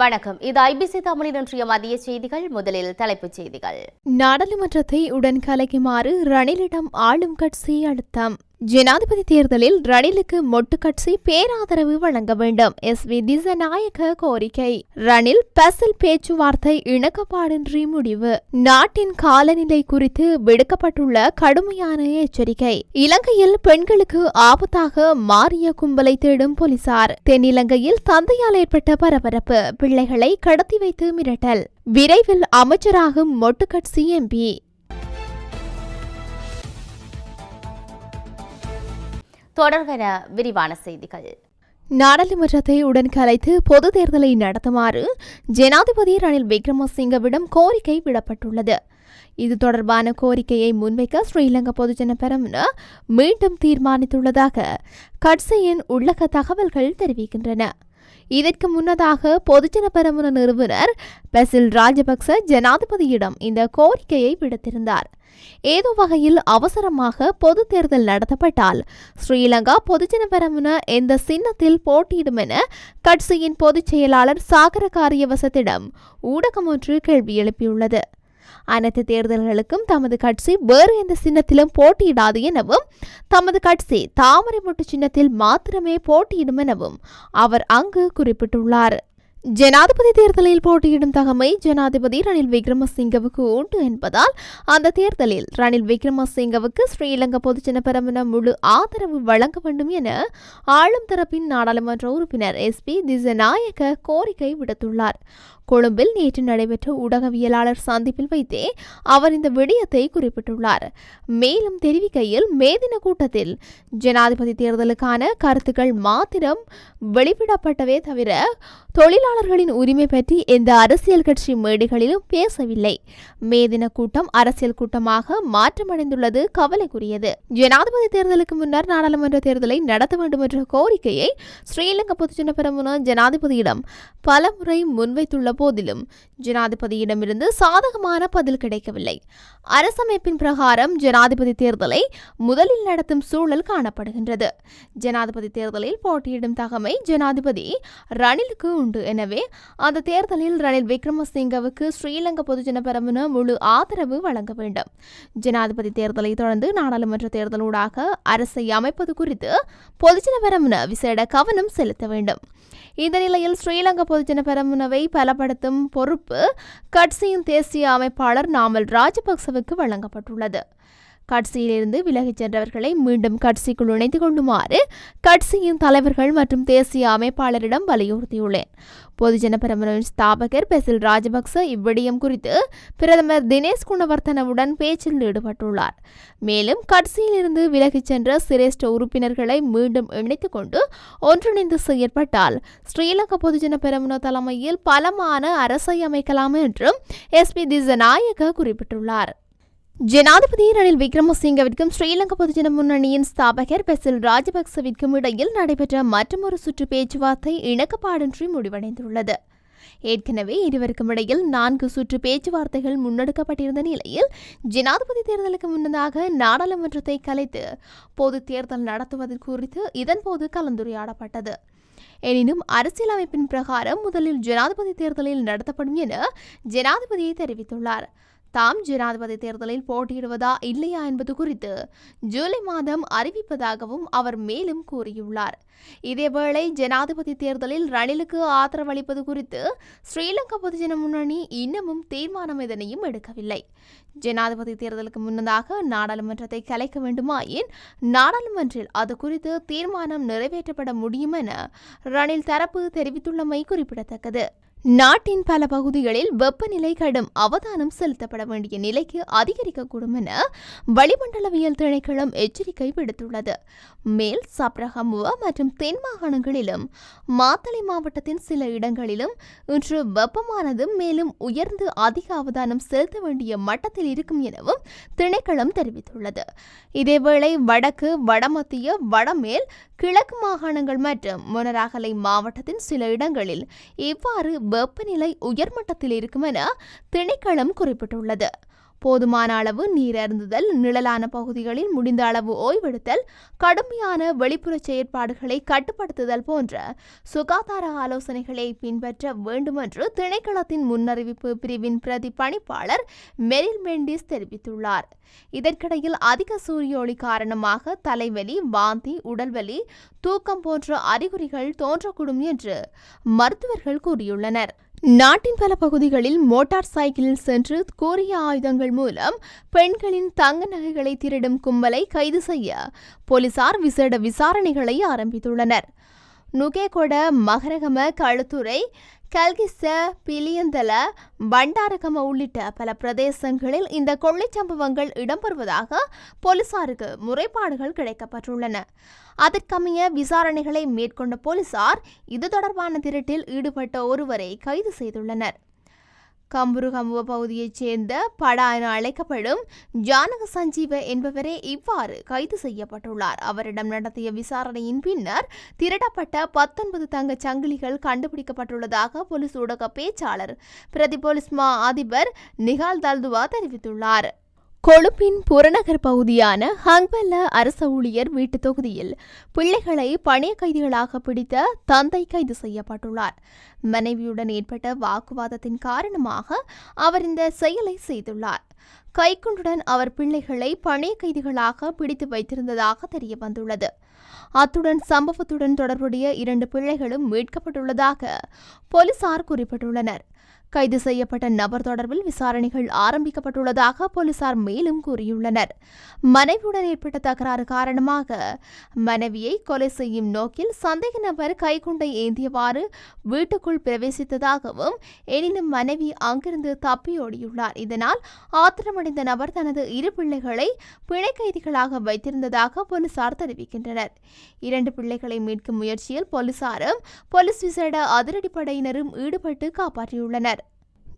வணக்கம். இது ஐபிசி தமிழின் இன்றைய மதிய செய்திகள். முதலில் தலைப்புச் செய்திகள். நாடாளுமன்றத்தை உடன் கலைக்குமாறு ரணிலிடம் ஆளும் கட்சி அழுத்தம் ஜனாதிபதி தேர்தலில் ரணிலுக்கு மொட்டுக்கட்சி பேராதரவு வழங்க வேண்டும். எஸ். வி. திசநாயக கோரிக்கை. ரணில் பசில் பேச்சுவார்த்தை இணக்கப்பாடின்றி முடிவு. நாட்டின் காலநிலை குறித்து விடுக்கப்பட்டுள்ள கடுமையான எச்சரிக்கை. இலங்கையில் பெண்களுக்கு ஆபத்தாக மாறிய கும்பலை தேடும் போலீசார். தென்னிலங்கையில் தந்தையால் ஏற்பட்ட பரபரப்பு. பிள்ளைகளை கடத்தி வைத்து மிரட்டல். விரைவில் அமைச்சராகும் மொட்டுக்கட்சி எம்பி. தொடர்வன விரிவான செய்திகள். நாடாளுமன்றத்தை உடன் கலைத்து பொது தேர்தலை நடத்துமாறு ஜனாதிபதி ரணில் விக்ரமசிங்கவிடம் கோரிக்கை விடப்பட்டுள்ளது. இது தொடர்பான கோரிக்கையை முன்வைக்க ஸ்ரீலங்கா பொதுஜன பெரமுன மீண்டும் தீர்மானித்துள்ளதாக கட்சியின் உள்ளக தகவல்கள் தெரிவிக்கின்றன. இதற்கு முன்னதாக பொதுஜன பெரமுன நிறுவனர் பெசில் ராஜபக்ச ஜனாதிபதியிடம் இந்த கோரிக்கையை விடுத்திருந்தார். ஏதோ வகையில் அவசரமாக பொது தேர்தல் நடத்தப்பட்டால் ஸ்ரீலங்கா பொதுஜன பெரமுன எந்த சின்னத்தில் போட்டியிடும் என கட்சியின் பொதுச் செயலாளர் சாகர காரியவசத்திடம் ஊடகம் ஒன்று கேள்வி எழுப்பியுள்ளது. அனைத்து தேர்தல்களுக்கும் தமது கட்சி வேறு எந்த சின்னத்திலும் போட்டியிடாது எனவும் தமது கட்சி தாமரை சின்னத்தில் மாத்திரமே போட்டியிடும் எனவும் அவர் அங்கு குறிப்பிட்டுள்ளார். ஜனாதிபதி தேர்தலில் போட்டியிடும் தகமை ஜனாதிபதி ரணில் விக்ரமசிங்கவுக்கு உண்டு என்பதால் அந்த தேர்தலில் ரணில் விக்ரமசிங்கவுக்கு ஸ்ரீலங்கா பொதுஜன பெரமுன முழு ஆதரவு வழங்க வேண்டும் என ஆளும் தரப்பின் நாடாளுமன்ற உறுப்பினர் எஸ் பி திசநாயக்க கோரிக்கை விடுத்துள்ளார். கொழும்பில் நேற்று நடைபெற்ற ஊடகவியலாளர் சந்திப்பில் வைத்தே அவர் இந்த விடயத்தை குறிப்பிட்டுள்ளார். மேலும் தெரிவிக்கையில் மேதின கூட்டத்தில் ஜனாதிபதி தேர்தலுக்கான கருத்துக்கள் மாத்திரம் வெளிவிடப்பட்டவே தவிர தொழிலாளர்களின் உரிமை பற்றி எந்த அரசியல் கட்சி மேடைகளிலும் பேசவில்லை. மேதின கூட்டம் அரசியல் கூட்டமாக மாற்றமடைந்துள்ளது கவலைக்குரியது. ஜனாதிபதி தேர்தலுக்கு முன்னர் நாடாளுமன்ற தேர்தலை நடத்த வேண்டும் என்ற கோரிக்கையை ஸ்ரீலங்கா பொதுஜன பெரமுன ஜனாதிபதியிடம் பலமுறை முன்வைத்துள்ள போதிலும் ஜனாதிபதியிடமிருந்து சாதகமான பதில் கிடைக்கவில்லை. அரசமைப்பின் பிரகாரம் ஜனாதிபதி தேர்தலை முதலில் நடத்தும் சூழல் காணப்படுகின்றது. ஜனாதிபதி தேர்தலில் போட்டியிடும் தகமை ஜனாதிபதி ரணிலுக்கு உண்டு. எனவே அந்த தேர்தலில் ரணில் விக்ரமசிங்கவுக்கு ஸ்ரீலங்கா பொதுஜன பெரமுன முழு ஆதரவு வழங்க வேண்டும். ஜனாதிபதி தேர்தலை தொடர்ந்து நாடாளுமன்ற தேர்தலூடாக அரசை அமைப்பது குறித்து பொதுஜன பெரமுன விசேட கவனம் செலுத்த வேண்டும். இந்த நிலையில் ஸ்ரீலங்கா பொதுஜன பெரமுனவை பலப்படுத்தும் பொறுப்பு கட்சியின் தேசிய அமைப்பாளர் நாமல் ராஜபக்சவுக்கு வழங்கப்பட்டுள்ளது. கட்சியிலிருந்து விலகிச் சென்றவர்களை மீண்டும் கட்சிக்குள் இணைத்துக் கொள்ளுமாறு கட்சியின் தலைவர்கள் மற்றும் தேசிய அமைப்பாளரிடம் வலியுறுத்தியுள்ளேன். பொதுஜன பெரமுனவின் ஸ்தாபகர் பெசில் ராஜபக்ச இவ்விடயம் குறித்து பிரதமர் தினேஷ் குணவர்த்தனவுடன் பேச்சில் ஈடுபட்டுள்ளார். மேலும் கட்சியிலிருந்து விலகிச் சென்ற சிரேஷ்ட உறுப்பினர்களை மீண்டும் இணைத்துக் கொண்டு ஒன்றிணைந்து செயற்பட்டால் ஸ்ரீலங்கா பொதுஜன பெரமுன தலைமையில் பலமான அரசை அமைக்கலாம் என்றும் எஸ். பி. திசநாயக குறிப்பிட்டுள்ளார். ஜனாதிபதி ரணில் விக்ரமசிங்கவிற்கும் ஸ்ரீலங்கா பொதுஜன முன்னணியின் ஸ்தாபகர் பெசில் ராஜபக்சவிற்கும் இடையில் நடைபெற்ற மற்றொரு சுற்று பேச்சுவார்த்தை இணக்கப்பாடின்றி முடிவடைந்துள்ளது. ஏற்கனவே இருவருக்கும் இடையில் நான்கு சுற்று பேச்சுவார்த்தைகள் முன்னெடுக்கப்பட்டிருந்த நிலையில் ஜனாதிபதி தேர்தலுக்கு முன்னதாக நாடாளுமன்றத்தை கலைத்து பொது தேர்தல் நடத்துவது குறித்து இதன்போது கலந்துரையாடப்பட்டது. எனினும் அரசியலமைப்பின் பிரகாரம் முதலில் ஜனாதிபதி தேர்தலில் நடத்தப்படும் என ஜனாதிபதியை தெரிவித்துள்ளார். தாம் ஜனாதிபதி தேர்தலில் போட்டியிடுவதா இல்லையா என்பது குறித்து ஜூலை மாதம் அறிவிப்பதாகவும் அவர் மேலும் கூறியுள்ளார். இதேவேளை ஜனாதிபதி தேர்தலில் ரணிலுக்கு ஆதரவளிப்பது குறித்து ஸ்ரீலங்கா பொதுஜன முன்னணி இன்னமும் தீர்மானம் எதனையும் எடுக்கவில்லை. ஜனாதிபதி தேர்தலுக்கு முன்னதாக நாடாளுமன்றத்தை கலைக்க வேண்டுமாயின் நாடாளுமன்றில் அது குறித்து தீர்மானம் நிறைவேற்றப்பட முடியும் என ரணில் தரப்பு தெரிவித்துள்ளமை குறிப்பிடத்தக்கது. நாட்டின் பல பகுதிகளில் வெப்பநிலை கடும் அவதானம் செலுத்தப்பட வேண்டிய நிலைக்கு அதிகரிக்கக்கூடும் என வளிமண்டலவியல் திணைக்களம் எச்சரிக்கை விடுத்துள்ளது. மேல் சப்ரகமுவ மற்றும் தென் மாகாணங்களிலும் மாத்தளை மாவட்டத்தின் சில இடங்களிலும் இன்று வெப்பமானது மேலும் உயர்ந்து அதிக அவதானம் செலுத்த வேண்டிய மட்டத்தில் இருக்கும் எனவும் திணைக்களம் தெரிவித்துள்ளது. இதேவேளை வடக்கு வடமத்திய வடமேல் கிழக்கு மாகாணங்கள் மற்றும் மொனராகலை மாவட்டத்தின் சில இடங்களில் இவ்வாறு வெப்பநிலை உயர்மட்டத்தில் இருக்கும் என திணைக்களம் குறிப்பிட்டுள்ளது. போதுமான அளவு நீர் அருந்துதல் நிழலான பகுதிகளில் முடிந்த அளவு ஓய்வெடுத்தல் கடுமையான வெளிப்புற செயற்பாடுகளை கட்டுப்படுத்துதல் போன்ற சுகாதார ஆலோசனைகளை பின்பற்ற வேண்டுமென்று திணைக்களத்தின் முன்னறிவிப்பு பிரிவின் பிரதி பணிப்பாளர் மெரில் மெண்டிஸ் தெரிவித்துள்ளார். இதற்கிடையில் அதிக சூரிய ஒளி காரணமாக தலைவலி வாந்தி உடல்வலி தூக்கம் போன்ற அறிகுறிகள் தோன்றக்கூடும் என்று மருத்துவர்கள் கூறியுள்ளனர். நாட்டின் பல பகுதிகளில் மோட்டார் சைக்கிளில் சென்று கூறிய ஆயுதங்கள் மூலம் பெண்களின் தங்க நகைகளை திருடும் கும்பலை கைது செய்ய போலீசார் விசேட விசாரணைகளை ஆரம்பித்துள்ளனர். நுகேகொட மகரகம களுத்துறை கல்கிச பிலியந்தல பண்டாரகம உள்ளிட்ட பல பிரதேசங்களில் இந்த கொள்ளைச் சம்பவங்கள் இடம்பெறுவதாக போலீசாருக்கு முறைப்பாடுகள் கிடைக்கப்பட்டுள்ளன. அதற்கமைய விசாரணைகளை மேற்கொண்ட போலீசார் இது தொடர்பான திருட்டில் ஈடுபட்ட ஒருவரை கைது செய்துள்ளனர். கம்புருகம்புவ பகுதியைச் சேர்ந்த படா என அழைக்கப்படும் ஜானக சஞ்சீவ என்பவரே இவ்வாறு கைது செய்யப்பட்டுள்ளார். அவரிடம் நடத்திய விசாரணையின் பின்னர் திரட்டப்பட்ட பத்தொன்பது தங்க சங்கிலிகள் கண்டுபிடிக்கப்பட்டுள்ளதாக போலீஸ் ஊடக பேச்சாளர் பிரதி போலீஸ் மா அதிபர் நிகால் தல்துவா தெரிவித்துள்ளார். கொழும்பின் புறநகர் பகுதியான ஹங்பல்ல அரச ஊழியர் வீட்டு தொகுதியில் பிள்ளைகளை பணிய கைதிகளாக பிடித்த தந்தை கைது செய்யப்பட்டுள்ளார். மனைவியுடன் ஏற்பட்ட வாக்குவாதத்தின் காரணமாக அவர் இந்த செயலை செய்துள்ளார். கைக்குண்டுடன் அவர் பிள்ளைகளை பணைய கைதிகளாக பிடித்து வைத்திருந்ததாக தெரிய வந்துள்ளது அத்துடன் சம்பவத்துடன் தொடர்புடைய இரண்டு பிள்ளைகளும் மீட்கப்பட்டுள்ளதாக போலீசார் குறிப்பிட்டுள்ளனர். கைது செய்யப்பட்ட நபர் தொடர்பில் விசாரணைகள் ஆரம்பிக்கப்பட்டுள்ளதாக போலீசார் மேலும் கூறியுள்ளனர். மனைவியுடன் ஏற்பட்ட தகராறு காரணமாக மனைவியை கொலை செய்யும் நோக்கில் சந்தேக நபர் கைக்குண்டை ஏந்தியவாறு வீட்டுக்குள் பிரவேசித்ததாகவும் எனினும் மனைவி அங்கிருந்து தப்பியோடியுள்ளார். இதனால் ஆத்திரமடைந்த நபர் தனது இரு பிள்ளைகளை பிணை கைதிகளாக வைத்திருந்ததாக போலீசார் தெரிவிக்கின்றனர். இரண்டு பிள்ளைகளை மீட்கும் முயற்சியில் போலீசாரும் போலீஸ் விசேட அதிரடிப்படையினரும் ஈடுபட்டு காப்பாற்றியுள்ளனர்.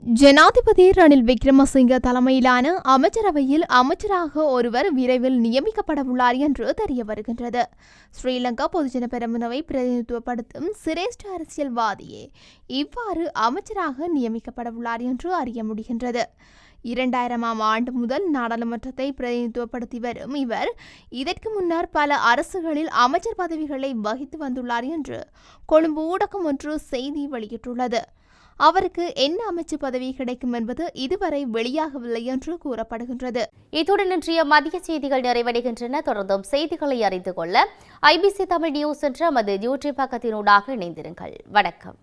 ஜனாதிபதி ரணில் விக்ரமசிங்க தலைமையிலான அமைச்சரவையில் அமைச்சராக ஒருவர் விரைவில் நியமிக்கப்படவுள்ளார் என்று தெரிய வருகின்றது. ஸ்ரீலங்கா பொதுஜன பெரமுனவை பிரதிநிதித்துவப்படுத்தும் சிரேஷ்ட அரசியல்வாதியே இவ்வாறு அமைச்சராக நியமிக்கப்படவுள்ளார் என்று அறிய முடிகின்றது. இரண்டாயிரமாம் ஆண்டு முதல் நாடாளுமன்றத்தை பிரதிநிதித்துவப்படுத்தி வரும் இவர் இதற்கு முன்னர் பல அரசுகளில் அமைச்சர் பதவிகளை வகித்து வந்துள்ளார் என்று கொழும்பு ஊடகம் ஒன்று செய்தி வெளியிட்டுள்ளது. அவருக்கு என்ன அமைச்சு பதவி கிடைக்கும் என்பது இதுவரை வெளியாகவில்லை என்று கூறப்படுகின்றது. இத்துடன் இன்றைய மதிய செய்திகள் நிறைவடைகின்றன. தொடர்ந்தும் செய்திகளை அறிந்து கொள்ள ஐபிசி தமிழ் நியூஸ் என்ற நமது யூடியூப் பக்கத்தினூடாக இணைந்திருங்கள். வணக்கம்.